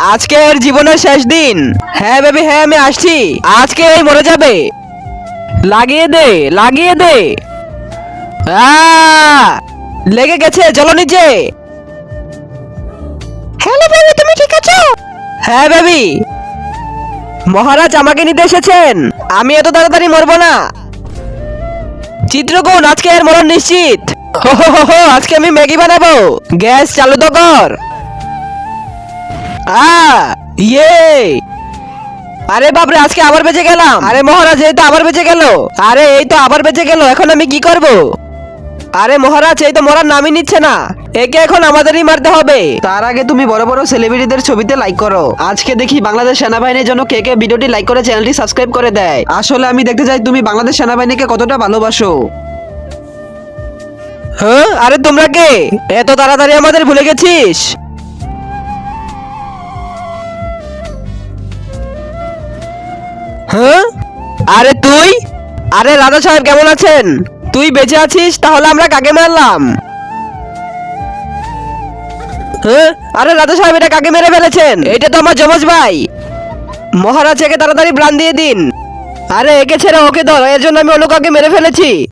আজকে এর জীবনের শেষ দিন। হ্যাঁ বেবি হ্যাঁ আমি আসছি। আজকে এই মরে যাবে। লাগিয়ে দে লাগিয়ে দে! লেগে গেছে চলো নিচে। হ্যালো বেবি তুমি ঠিক আছো? হ্যাঁ বেবি। মহারাজ আমাকে নিতে এসেছেন আমি এত তাড়াতাড়ি মরবো না। চিত্রগুণ আজকে এর মরণ নিশ্চিত। হো হো হো, আজকে আমি ম্যাগি বানাবো। গ্যাস চালু তো কর। আ ইয়ে। আরে বাপরে আজকে আবার বেঁচে গেলাম। আরে মহারাজ এই তো আবার বেঁচে গেল। আরে এই তো আবার বেঁচে গেল এখন আমি কি করব? আরে মহারাজ এই তো মরার নামই নিচ্ছে না। একে এখন আমাদেরই মারতে হবে। তার আগে তুমি বড় বড় সেলিব্রিটিদের ছবিতে লাইক করো। আজকে দেখি বাংলাদেশ সেনাবাহিনীর জন্য কে কে ভিডিওটি লাইক করে চ্যানেলটি সাবস্ক্রাইব করে দেয়। আসলে আমি দেখতে চাই তুমি বাংলাদেশ সেনাবাহিনীকে কতটা ভালোবাসো। হ্যাঁ? আরে তোমরা কে? এত তাড়াতাড়ি আমাদের ভুলে গেছিস? হ্যাঁ? আরে তুই? আরে রাজা সাহেব কেমন আছেন? তুই বেঁচে আছিস, তাহলে আমরা কাকে মারলাম? হ্যাঁ? আরে রাজা সাহেব, এটা কাকে মেরে ফেলেছেন? এটা তো আমার যমজ ভাই। মহারাজ, একে তাড়াতাড়ি প্রাণ দিয়ে দিন। আরে, একে ছেড়ে ওকে ধর, এর জন্য আমি অন্য কাউকে মেরে ফেলেছি।